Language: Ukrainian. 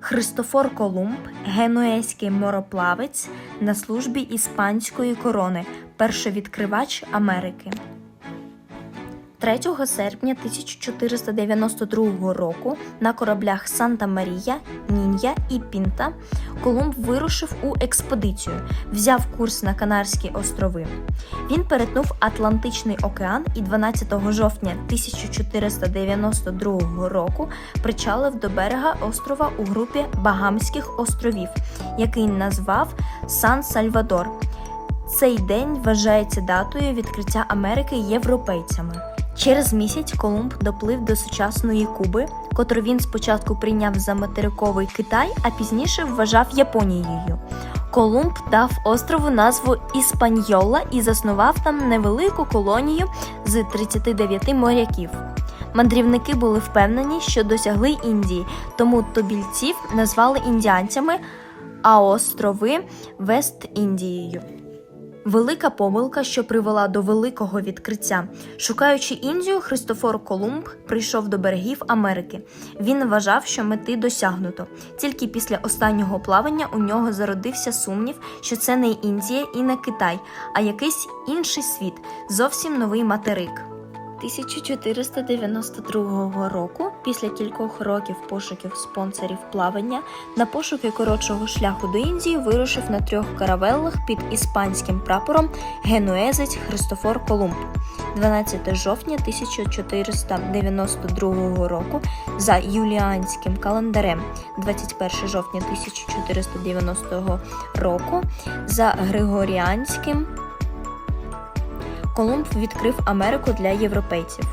Христофор Колумб, генуезький мороплавець на службі іспанської корони, першовідкривач Америки. 3 серпня 1492 року на кораблях Санта Марія, Нін'я і Пінта Колумб вирушив у експедицію, взяв курс на Канарські острови. Він перетнув Атлантичний океан і 12 жовтня 1492 року причалив до берега острова у групі Багамських островів, який назвав Сан-Сальвадор. Цей день вважається датою відкриття Америки європейцями. Через місяць Колумб доплив до сучасної Куби, котру він спочатку прийняв за материковий Китай, а пізніше вважав Японією. Колумб дав острову назву Іспаньола і заснував там невелику колонію з 39 моряків. Мандрівники були впевнені, що досягли Індії, тому тубільців назвали індіанцями, а острови Вест-Індією. Велика помилка, що привела до великого відкриття. Шукаючи Індію, Христофор Колумб прийшов до берегів Америки. Він вважав, що мети досягнуто. Тільки після останнього плавання у нього зародився сумнів, що це не Індія і не Китай, а якийсь інший світ, зовсім новий материк. 1492 року, після кількох років пошуків спонсорів плавання, на пошуки коротшого шляху до Індії вирушив на трьох каравеллах під іспанським прапором генуезець Христофор Колумб. 12 жовтня 1492 року за юліанським календарем, 21 жовтня 1490 року за Григоріанським Колумб відкрив Америку для європейців.